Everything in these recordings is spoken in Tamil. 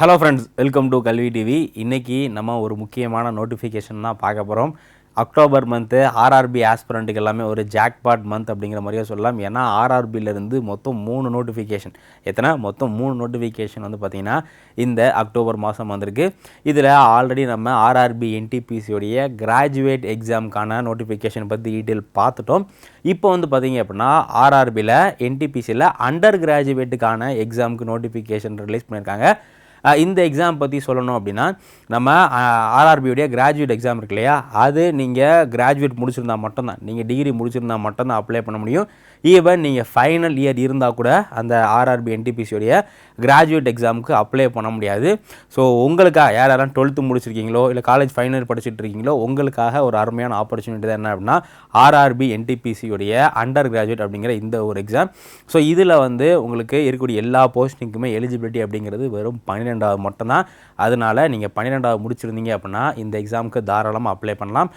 Hello friends welcome to Kalvi TV இன்றைக்கி நம்ம ஒரு முக்கியமான நோட்டிஃபிகேஷன் தான் பார்க்க போகிறோம் அக்டோபர் மந்த்து ஆர்ஆர்பி ஆஸ்பிரண்ட்டுக்கு எல்லாமே ஒரு ஜாக்பாட் மந்த் அப்படிங்கிற மாதிரியே சொல்லலாம். ஏன்னா ஆர்ஆர்பியிலேருந்து மொத்தம் மூணு நோட்டிஃபிகேஷன் எத்தனை? மொத்தம் மூணு நோட்டிஃபிகேஷன் வந்து பார்த்திங்கன்னா இந்த அக்டோபர் மாதம் வந்திருக்கு. இதில் ஆல்ரெடி நம்ம ஆர்ஆர்பி என்டிபிசியோடைய கிராஜுவேட் எக்ஸாமுக்கான நோட்டிஃபிகேஷன் பற்றி டீட்டெயில் பார்த்துட்டோம். இப்போ வந்து பார்த்தீங்க அப்படின்னா ஆர்ஆர்பியில் என்டிபிசியில் அண்டர் கிராஜுவேட்டுக்கான எக்ஸாமுக்கு நோட்டிஃபிகேஷன் ரிலீஸ் பண்ணியிருக்காங்க. இந்த எக்ஸாம் பற்றி சொல்லணும் அப்படின்னா நம்ம ஆர்ஆர்பியோடைய கிராஜுவேட் எக்ஸாம் இருக்கு இல்லையா? அது நீங்கள் கிராஜுவேட் முடிச்சிருந்தால் மட்டும்தான். நீங்கள் டிகிரி முடிச்சிருந்தால் மட்டும்தான் அப்ளை பண்ண முடியும். ஈவன் நீங்கள் ஃபைனல் இயர் இருந்தால் கூட அந்த ஆர்ஆர்பி என்டிபிசியோடைய கிராஜுவேட் எக்ஸாமுக்கு அப்ளை பண்ண முடியாது. ஸோ உங்களுக்காக யார் யாரெல்லாம் டுவெல்த்து முடிச்சிருக்கீங்களோ இல்லை காலேஜ் ஃபைனல் படிச்சுட்டு இருக்கீங்களோ உங்களுக்காக ஒரு அருமையான ஆப்பர்ச்சுனிட்டி தான் என்ன அப்படின்னா ஆர்ஆர்பி என்டிபிசியோடைய அண்டர் கிராஜுவேட் அப்படிங்கிற இந்த ஒரு எக்ஸாம் ஸோ இதில் வந்து உங்களுக்கு இருக்கக்கூடிய எல்லா போஸ்டிங்க்குமே எலிஜிபிலிட்டி அப்படிங்கிறது வெறும் பன்னிரெண்டாவது மட்டும்தான். அதனால் நீங்கள் பன்னிரெண்டாவது முடிச்சிருந்தீங்க அப்படின்னா இந்த எக்ஸாமுக்கு தாராளமாக அப்ளை பண்ணலாம்.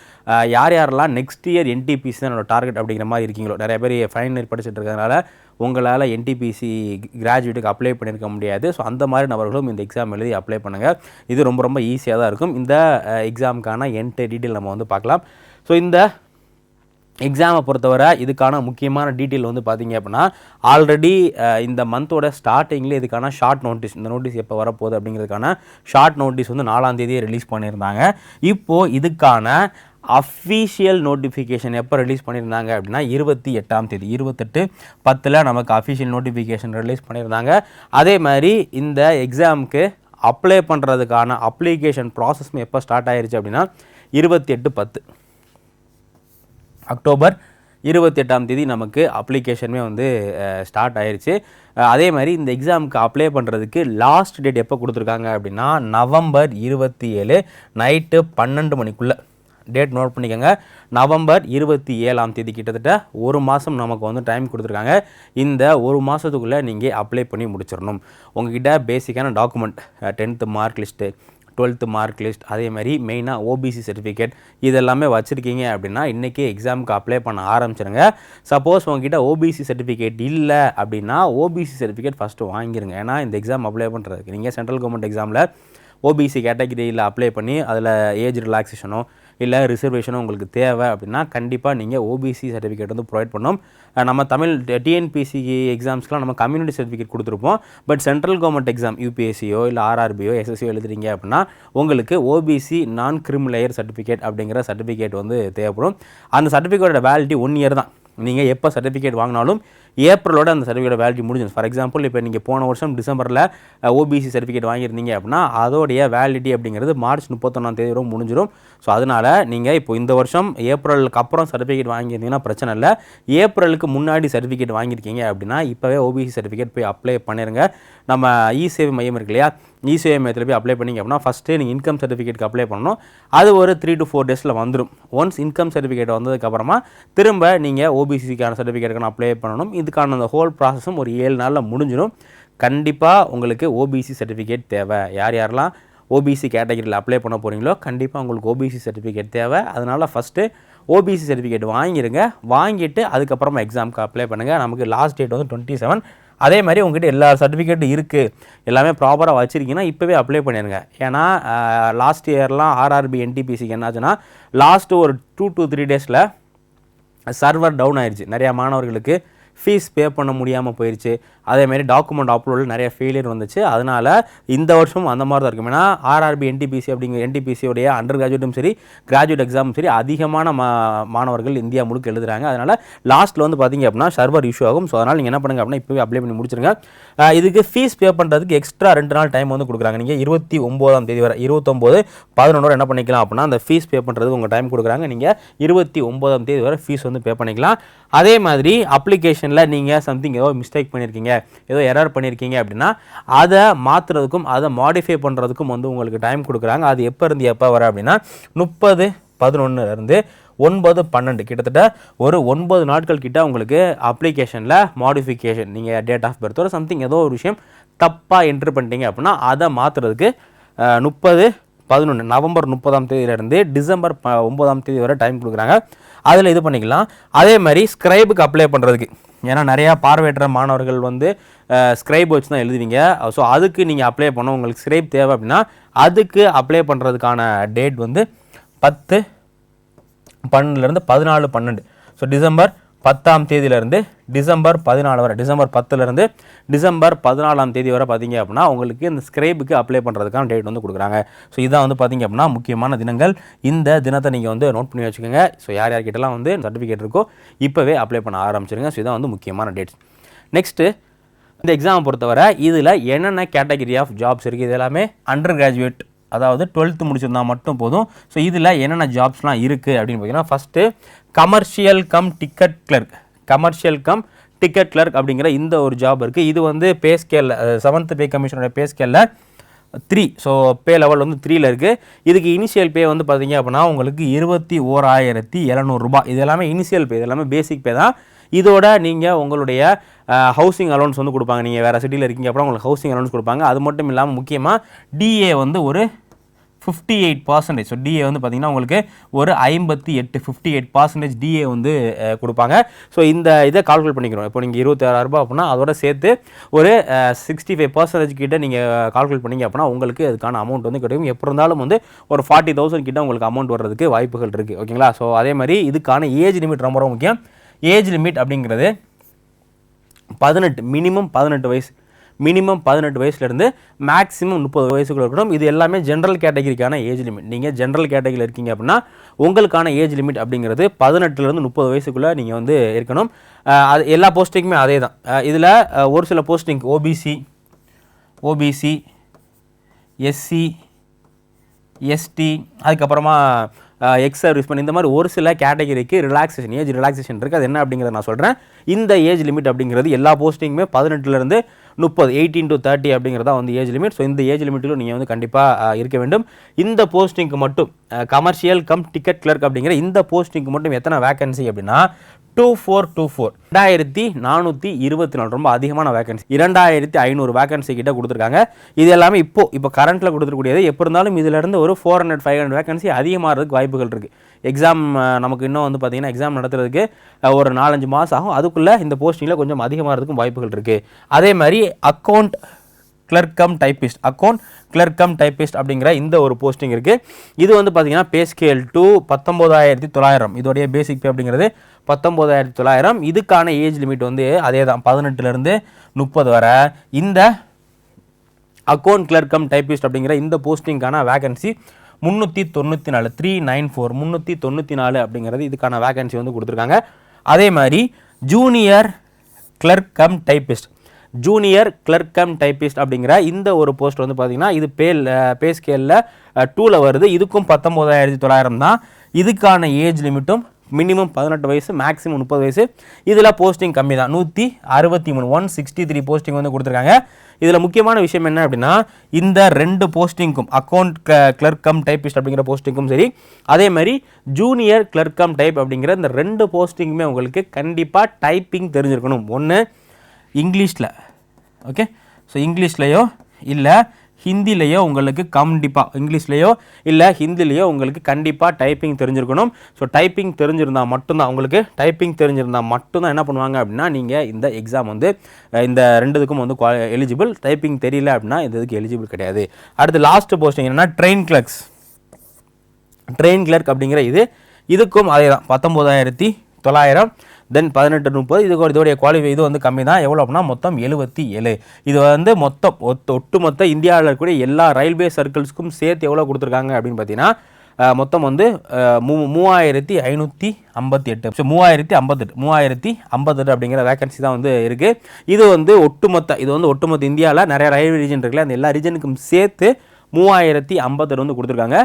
யார் யாரெல்லாம் நெக்ஸ்ட் இயர் என்டிபிசி தான் என்னோட டார்கெட் அப்படிங்கிற மாதிரி இருக்கீங்களோ நிறைய பேர் ஃபைனல் இயர் படிச்சுட்டு இருக்கிறதுனால உங்களால் என்டிபிசி கிராஜுவேட்டுக்கு அப்ளை பண்ணியிருக்க முடியாது. ஸோ அந்த மாதிரி நபர்களும் இந்த எக்ஸாம் எழுதி அப்ளை பண்ணுங்கள் இது ரொம்ப ரொம்ப ஈஸியாக தான் இருக்கும். இந்த எக்ஸாமுக்கான என்ட்டு டீட்டெயில் நம்ம வந்து பார்க்கலாம். ஸோ இந்த எக்ஸாமை பொறுத்தவரை இதுக்கான முக்கியமான டீட்டெயில் வந்து பார்த்தீங்க அப்படின்னா ஆல்ரெடி இந்த மந்தோட ஸ்டார்டிங்கில் இதுக்கான ஷார்ட் நோட்டீஸ் இந்த நோட்டீஸ் எப்போ வரப்போகுது அப்படிங்கிறதுக்கான ஷார்ட் நோட்டீஸ் வந்து நாலாம் தேதியே ரிலீஸ் பண்ணியிருந்தாங்க. இப்போது இதுக்கான அஃபீஷியல் நோட்டிஃபிகேஷன் எப்போ ரிலீஸ் பண்ணியிருந்தாங்க அப்படின்னா இருபத்தி எட்டாம் தேதி இருபத்தெட்டு பத்தில் நமக்கு அஃபீஷியல் நோட்டிஃபிகேஷன் ரிலீஸ் பண்ணியிருந்தாங்க. அதே மாதிரி இந்த எக்ஸாமுக்கு அப்ளை பண்ணுறதுக்கான அப்ளிகேஷன் ப்ராசஸ்மே எப்போ ஸ்டார்ட் ஆயிருச்சு அப்படின்னா இருபத்தி எட்டு பத்து. அக்டோபர் இருபத்தி எட்டாம் தேதி நமக்கு அப்ளிகேஷனுமே வந்து ஸ்டார்ட் ஆயிடுச்சு அதே மாதிரி இந்த எக்ஸாமுக்கு அப்ளை பண்ணுறதுக்கு லாஸ்ட் டேட் எப்போ கொடுத்துருக்காங்க அப்படின்னா நவம்பர் இருபத்தி ஏழு நைட்டு பன்னெண்டு மணிக்குள்ளே. டேட் நோட் பண்ணிக்கோங்க. நவம்பர் இருபத்தி ஏழாம் தேதி கிட்டத்தட்ட ஒரு மாதம் நமக்கு வந்து டைம் கொடுத்துருக்காங்க. இந்த ஒரு மாதத்துக்குள்ளே நீங்கள் அப்ளை பண்ணி முடிச்சிடணும். உங்ககிட்ட பேசிக்கான document tenth mark list twelfth mark list அதே மாதிரி மெயினாக ஓபிசி சர்டிஃபிகேட் இதெல்லாமே வச்சுருக்கீங்க அப்படின்னா இன்றைக்கி எக்ஸாமுக்கு அப்ளை பண்ண ஆரம்பிச்சிருங்க. சப்போஸ் உங்ககிட்ட ஓபிசி சர்டிஃபிகேட் இல்லை அப்படின்னா ஓபிசி சர்டிஃபிகேட் ஃபஸ்ட்டு வாங்கிருங்க. ஏன்னா இந்த எக்ஸாம் அப்ளை பண்ணுறதுக்கு நீங்கள் சென்ட்ரல் கவர்மெண்ட் எக்ஸாமில் ஓபிசி கேட்டகிரியில் அப்ளை பண்ணி அதில் ஏஜ் ரிலாக்ஸேஷனோ இல்லை ரிசர்வேஷனோ உங்களுக்கு தேவை அப்படின்னா கண்டிப்பாக நீங்கள் ஓபிசி சர்டிஃபிகேட் வந்து ப்ரொவைட் பண்ணோம். நம்ம தமிழ் டிஎன்பிசி எக்ஸாம்ஸ்க்குலாம் நம்ம கம்யூனிட்டி சர்டிஃபிகேட் கொடுத்துருப்போம். பட் சென்ட்ரல் கவர்மெண்ட் எக்ஸாம் யூபிஎஸ்சியோ இல்லை ஆர்ஆர்பியோ எஸ்எஸ்சியோ எழுதுறீங்க அப்படின்னா உங்களுக்கு ஓபிசி நான் கிரிமிலேயர் சர்டிஃபிகேட் அப்படிங்கிற சர்டிஃபிகேட் வந்து தேவைப்படும். அந்த சர்டிஃபிகேட்டோட வேலிட்டி ஒன் இயர் தான். நீங்கள் எப்போ சர்டிஃபிகேட் வாங்கினாலும் ஏப்ரலோட அந்த சர்டிஃபிகேட் வேலிட்டி முடிஞ்சிடும் ஃபார் எக்ஸாம்பிள் இப்போ நீங்கள் போன வருஷம் டிசம்பரில் ஓபிசி சர்டிஃபிகேட் வாங்கியிருந்தீங்க அப்படின்னா அதோடைய வேலிடிட்டி அப்படிங்கிறது மார்ச் முப்பத்தொன்னாம் தேதி வரும் முடிஞ்சிடும் ஸோ அதனால் நீங்கள் இப்போ இந்த வருஷம் ஏப்ரலுக்கு அப்புறம் சர்டிஃபிகேட் வாங்கியிருந்தீங்கன்னா பிரச்சனை இல்லை. ஏப்ரலுக்கு முன்னாடி சர்டிஃபிகேட் வாங்கியிருக்கீங்க அப்படின்னா இப்போவே ஓபிசி சர்டிஃபிகேட் போய் அப்ளை பண்ணிடுங்க நம்ம இசேவை மையம் இருக்கு இல்லையா? இசேவை மையத்தில் போய் அப்ளை பண்ணிங்க அப்படின்னா ஃபஸ்ட்டு நீங்கள் இன்கம் சர்டிஃபிகேட்க்கு அப்ளை பண்ணணும். அது ஒரு த்ரீ டு ஃபோர் டேஸில் வந்துடும் ஒன்ஸ் இன்கம் சர்டிஃபிகேட் வந்ததுக்கப்புறமா திரும்ப நீங்கள் ஓபிசிக்கான சர்டிஃபிகேட்டுக்கான அப்ளை பண்ணணும். இதுக்கான அந்த ஹோல் ப்ராசஸும் ஒரு ஏழு நாளில் முடிஞ்சிடும் கண்டிப்பாக உங்களுக்கு ஓபிசி சர்டிஃபிகேட் தேவை. யார் யாரெல்லாம் ஓபிசி கேட்டகரியில் அப்ளை பண்ண போகிறீங்களோ கண்டிப்பாக உங்களுக்கு ஓபிசி சர்டிஃபிகேட் தேவை. அதனால் ஃபஸ்ட்டு ஓபிசி சர்டிஃபிகேட் வாங்கிடுங்க வாங்கிட்டு அதுக்கப்புறமா எக்ஸாமுக்கு அப்ளை பண்ணுங்கள் நமக்கு லாஸ்ட் டேட் வந்து டுவெண்ட்டி செவன் அதே மாதிரி உங்ககிட்ட எல்லா சர்டிஃபிகேட்டும் இருக்குது எல்லாமே ப்ராப்பராக வச்சுருக்கீங்கன்னா இப்போவே அப்ளை பண்ணிடுங்க ஏன்னா லாஸ்ட் இயர்லாம் ஆர்ஆர்பி என்டிபிசிக்கு என்னாச்சுன்னா லாஸ்ட்டு ஒரு டூ டூ த்ரீ டேஸில் சர்வர் டவுன் ஆயிடுச்சு நிறையா மாணவர்களுக்கு ஃபீஸ் பே பண்ண முடியாமல் போயிடுச்சு அதேமாரி டாக்குமெண்ட் அப்லோடில் நிறைய ஃபெயிலியர் வந்துச்சு. அதனால் இந்த வருஷம் அந்த மாதிரி தான் இருக்கும். ஏன்னா ஆர்ஆர்பி என்டிபிசி அப்படிங்கிற என்டிபிசியோடைய அண்டர் கிராஜுவேட்டும் சரி கிராஜுவேட் எக்ஸாமும் சரி அதிகமான மா மாணவர்கள் இந்தியா முழுக்க எழுதுறாங்க. அதனால் லாஸ்ட்டில் வந்து பார்த்தீங்க அப்படின்னா சர்வர் இஷ்யூ ஆகும். ஸோ அதனால் நீங்கள் என்ன பண்ணுங்க அப்படின்னா இப்போவே அப்ளை பண்ணி முடிச்சிருங்க. இதுக்கு ஃபீஸ் பே பண்ணுறதுக்கு எக்ஸ்ட்ரா ரெண்டு நாள் டைம் வந்து கொடுக்குறாங்க. நீங்கள் இருபத்தி ஒம்போதாம் தேதி வரை இருபத்தொம்போது பதினொன்று என்ன பண்ணிக்கலாம் அப்படின்னா அந்த ஃபீஸ் பே பண்ணுறதுக்கு உங்கள் டைம் கொடுக்குறாங்க. நீங்கள் இருபத்தி ஒம்போதாம் தேதி வரை ஃபீஸ் வந்து பே பண்ணிக்கலாம். அதே மாதிரி அப்ளிகேஷனில் நீங்கள் சம்திங் ஏதோ மிஸ்டேக் பண்ணியிருக்கீங்க ஏதோ எரர் பண்ணியிருக்கீங்க அப்படின்னா அதை மாற்றுறதுக்கும் அதை மாடிஃபை பண்ணுறதுக்கும் வந்து உங்களுக்கு டைம் கொடுக்குறாங்க. அது எப்போ இருந்து எப்போ வர அப்படின்னா முப்பது பதினொன்றுலேருந்து ஒன்பது பன்னெண்டு. கிட்டத்தட்ட ஒரு ஒன்பது நாட்கள் கிட்ட உங்களுக்கு அப்ளிகேஷனில் மாடிஃபிகேஷன் நீங்கள் டேட் ஆஃப் பர்த்தோட சம்திங் ஏதோ ஒரு விஷயம் தப்பாக என்ட்ரு பண்ணிட்டீங்க அப்படின்னா அதை மாற்றுறதுக்கு முப்பது பதினொன்று நவம்பர் முப்பதாம் தேதியிலேருந்து டிசம்பர் ப ஒன்பதாம் தேதி வரை டைம் கொடுக்குறாங்க. அதில் இது பண்ணிக்கலாம். அதே மாதிரி ஸ்க்ரைபுக்கு அப்ளை பண்ணுறதுக்கு ஏன்னா நிறையா பார்வையற்ற மாணவர்கள் வந்து ஸ்க்ரைப் வச்சு தான் எழுதுவீங்க. ஸோ அதுக்கு நீங்கள் அப்ளை பண்ண உங்களுக்கு ஸ்க்ரைப் தேவை அப்படின்னா அதுக்கு அப்ளை பண்ணுறதுக்கான டேட் வந்து பத்து பன்னெண்டுலேருந்து பதினாலு பன்னெண்டு. ஸோ டிசம்பர் பத்தாம் தேதியிலேருந்து டிசம்பர் பதினாலு வரை டிசம்பர் பத்துலேருந்து டிசம்பர் பதினாலாம் தேதி வரை பார்த்தீங்க அப்படின்னா உங்களுக்கு இந்த ஸ்க்ரைபுக்கு அப்ளை பண்ணுறதுக்கான டேட் வந்து கொடுக்குறாங்க. ஸோ இதான் வந்து பார்த்தீங்க அப்படின்னா முக்கியமான தினங்கள். இந்த தினத்தை நீங்கள் வந்து நோட் பண்ணி வச்சுக்கோங்க. ஸோ யார் யார்கிட்டலாம் வந்து சர்டிஃபிகேட் இருக்கோ இப்போவே அப்ளை பண்ண ஆரம்பிச்சிருங்க. ஸோ இதான் வந்து முக்கியமான டேட்ஸ் நெக்ஸ்ட்டு இந்த எக்ஸாமை பொறுத்தவரை இதில் என்னென்ன கேட்டகரி ஆஃப் ஜாப்ஸ் இருக்குது இது எல்லாமே அண்டர் கிராஜுவேட் அதாவது டுவெல்த்து முடிச்சிருந்தா மட்டும் போதும். ஸோ இதில் என்னென்ன ஜாப்ஸ்லாம் இருக்குது அப்படின்னு பார்த்தீங்கன்னா first commercial cum ticket clerk commercial cum ticket clerk அப்படிங்கிற இந்த ஒரு ஜாப் இருக்குது இது வந்து பே ஸ்கேலில் செவன்த் பே கமிஷனோட பே ஸ்கேலில் த்ரீ ஸோ பே லெவல் வந்து த்ரீல இருக்குது இதுக்கு இனிஷியல் பே வந்து பார்த்தீங்க அப்படின்னா உங்களுக்கு இருபத்தி ஓராயிரத்தி எழுநூறுபா இது எல்லாமே இனிஷியல் பே இது எல்லாமே பேசிக் பே தான். இதோட நீங்கள் உங்களுடைய ஹவுசிங் அலோன்ஸ் வந்து கொடுப்பாங்க. நீங்கள் வேறு சிட்டியில் இருக்கீங்க அப்புறம் உங்களுக்கு ஹவுசிங் அலோன்ஸ் கொடுப்பாங்க. அது மட்டும் இல்லாமல் முக்கியமாக டிஏ வந்து ஒரு fifty eight percentage so DA வந்து பார்த்திங்கன்னா உங்களுக்கு ஒரு ஐம்பத்தி எட்டு ஃபிஃப்டி எயிட் பர்சன்டேஜ் டிஏ வந்து கொடுப்பாங்க. ஸோ இந்த இதை கால்குலேட் பண்ணிக்கிறோம். இப்போ நீங்கள் இருபத்தாறாயிரம் ரூபாய் அப்படின்னா அதோட சேர்த்து ஒரு சிக்ஸ்டி ஃபைவ் பர்சன்டேஜ் கிட்ட நீங்கள் கால்குலேட் பண்ணீங்க அப்படின்னா உங்களுக்கு அதுக்கான அமௌண்ட் வந்து கிடைக்கும். எப்படி இருந்தாலும் வந்து ஒரு ஃபார்ட்டி தௌசண்ட் கிட்ட உங்களுக்கு அமௌண்ட் வர்றதுக்கு வாய்ப்புகள் இருக்குது ஓகேங்களா? ஸோ அதே மாதிரி இதுக்கான ஏஜ் லிமிட் ரொம்ப ரொம்ப முக்கியம். ஏஜ் லிமிட் அப்படிங்கிறது பதினெட்டு மினிமம் பதினெட்டு வயசு. மினிமம் பதினெட்டு வயசுலேருந்து மேக்ஸிமம் முப்பது வயசுக்குள்ள இருக்கணும். இது எல்லாமே ஜென்ரல் கேட்டகரிக்கான ஏஜ் லிமிட் நீங்கள் ஜென்ரல் கேட்டகரியில் இருக்கீங்க அப்படின்னா உங்களுக்கான ஏஜ் லிமிட் அப்படிங்கிறது பதினெட்டுலேருந்து முப்பது வயசுக்குள்ளே நீங்கள் வந்து இருக்கணும். அது எல்லா போஸ்டிங்குமே அதே தான் இதில் ஒரு சில posting OBC OBC SC ST அதுக்கப்புறமா எக்ஸ் சர்வீஸ் பண்ணி இந்த மாதிரி ஒரு சில கேட்டகரிக்கு ரிலாக்ஸேஷன் ஏஜ் ரிலாக்ஸேஷன் இருக்குது அது என்ன அப்படிங்கிறத நான் சொல்கிறேன் இந்த ஏஜ் லிமிட் அப்படிங்கிறது எல்லா போஸ்டிங்குமே பதினெட்டுலேருந்து முப்பது எயிட்டீன் டு தேர்ட்டி அப்படிங்கிறதா வந்து ஏஜ் லிமிட் ஸோ இந்த ஏஜ் லிமிட்டிலும் நீங்கள் வந்து கண்டிப்பாக இருக்க வேண்டும். இந்த போஸ்டிங்க்கு மட்டும் கமர்ஷியல் கம் டிக்கெட் கிளர்க் அப்படிங்கிற இந்த போஸ்டிங்க்கு மட்டும் எத்தனை வேகன்சி அப்படின்னா டூ ஃபோர் டூ ஃபோர் ரெண்டாயிரத்தி நானூற்றி இருபத்தி நாலு. ரொம்ப அதிகமான வேகன்சி இரண்டாயிரத்தி ஐநூறு வேகன்சி கிட்ட கொடுத்துருக்காங்க. இது எல்லாமே இப்போ இப்போ கரண்ட்டில் கொடுத்துருக்கூடியது எப்போ இருந்தாலும் இதிலிருந்து ஒரு four hundred five hundred vacancy அதிகமாகிறதுக்கு வாய்ப்புகள் இருக்குது எக்ஸாம் uh, நமக்கு இன்னும் வந்து பார்த்தீங்கன்னா எக்ஸாம் நடத்துறதுக்கு uh, ஒரு நாலஞ்சு மாதம் ஆகும். அதுக்குள்ளே இந்த போஸ்டிங்கில் கொஞ்சம் அதிகமாகிறதுக்கும் வாய்ப்புகள் இருக்குது அதே மாதிரி account clerk cum typist account clerk cum typist அப்படிங்கிற இந்த ஒரு போஸ்டிங் இருக்குது இது வந்து பார்த்தீங்கன்னா பே ஸ்கேல் டூ பத்தொம்போதாயிரத்தி தொள்ளாயிரம். இதோடைய பேசிக் பே அப்படிங்கிறது பத்தொம்போதாயிரத்தி தொள்ளாயிரம். இதுக்கான ஏஜ் லிமிட் வந்து அதே தான் பதினெட்டுலேருந்து முப்பது வரை. இந்த அக்கௌண்ட் கிளர்க் கம் டைப்பிஸ்ட் அப்படிங்கிற இந்த போஸ்டிங்கான வேகன்சி முந்நூற்றி தொண்ணூற்றி நாலு த்ரீ நைன் ஃபோர் முந்நூற்றி தொண்ணூற்றி நாலு அப்படிங்கிறது இதுக்கான வேகன்சி வந்து கொடுத்துருக்காங்க. அதே மாதிரி junior clerk cum typist junior clerk cum typist அப்படிங்கிற இந்த ஒரு போஸ்ட் வந்து பார்த்தீங்கன்னா இது பேல் பே ஸ்கேலில் டூவில் வருது. இதுக்கும் பத்தொம்போதாயிரத்தி தொள்ளாயிரம் தான். இதுக்கான ஏஜ் லிமிட்டும் மினிமம் பதினெட்டு வயசு மேக்ஸிமம் முப்பது வயசு. இதில் போஸ்டிங் கம்மி தான் நூற்றி அறுபத்தி மூணு ஒன் சிக்ஸ்டி த்ரீ போஸ்டிங் வந்து கொடுத்துருக்காங்க. இதில் முக்கியமான விஷயம் என்ன அப்படின்னா இந்த ரெண்டு போஸ்டிங்க்கும் அக்கௌண்ட் கிளர்க் கம் டைப்பிஸ்ட் அப்படிங்கிற போஸ்டிங்க்கும் சரி அதே மாதிரி ஜூனியர் கிளர்க் கம் டைப் அப்படிங்கிற இந்த ரெண்டு போஸ்டிங்குமே உங்களுக்கு கண்டிப்பாக டைப்பிங் தெரிஞ்சிருக்கணும். ஒன்று இங்கிலீஷில். ஓகே ஸோ இங்கிலீஷ்லேயோ இல்லை ஹிந்திலேயோ உங்களுக்கு கண்டிப்பாக இங்கிலீஷ்லேயோ இல்லை ஹிந்திலேயோ உங்களுக்கு கண்டிப்பாக டைப்பிங் தெரிஞ்சிருக்கணும். ஸோ டைப்பிங் தெரிஞ்சிருந்தால் மட்டும்தான் உங்களுக்கு டைப்பிங் தெரிஞ்சிருந்தால் மட்டும்தான் என்ன பண்ணுவாங்க அப்படின்னா நீங்கள் இந்த எக்ஸாம் வந்து இந்த ரெண்டுத்துக்கும் வந்து எலிஜிபிள் டைப்பிங் தெரியல அப்படின்னா இந்த இதுக்கு எலிஜிபிள் கிடையாது. அடுத்து லாஸ்ட் போஸ்டிங் என்னன்னா ட்ரெயின் கிளர்க்ஸ் ட்ரெயின் கிளர்க் அப்படிங்கிற இது இதுக்கும் அதே தான் பத்தொம்போதாயிரத்தி தொள்ளாயிரம். தென் பதினெட்டு முப்பது இது இதோடைய குவாலிஃபை இது வந்து கம்மி தான் எவ்வளோ அப்படின்னா மொத்தம் எழுபத்தி ஏழு. இது வந்து மொத்தம் ஒட்டு ஒட்டுமொத்த இந்தியாவில் இருக்கக்கூடிய எல்லா ரயில்வே சர்க்கிள்ஸ்க்கும் சேர்த்து எவ்வளோ கொடுத்துருக்காங்க அப்படின்னு பார்த்தீங்கன்னா மொத்தம் வந்து மூ மூவாயிரத்தி ஐநூற்றி ஐம்பத்தி எட்டு ஸோ மூவாயிரத்தி ஐம்பத்தெட்டு மூவாயிரத்தி ஐம்பத்தெட்டு அப்படிங்கிற வேகன்சி தான் வந்து இருக்குது இது வந்து ஒட்டுமொத்த இது வந்து ஒட்டுமொத்த இந்தியாவில் நிறைய ரயில்வே ரீஜன் இருக்குல்ல அந்த எல்லா ரீஜனுக்கும் சேர்த்து மூவாயிரத்தி ஐம்பத்தெட்டு வந்து கொடுத்துருக்காங்க.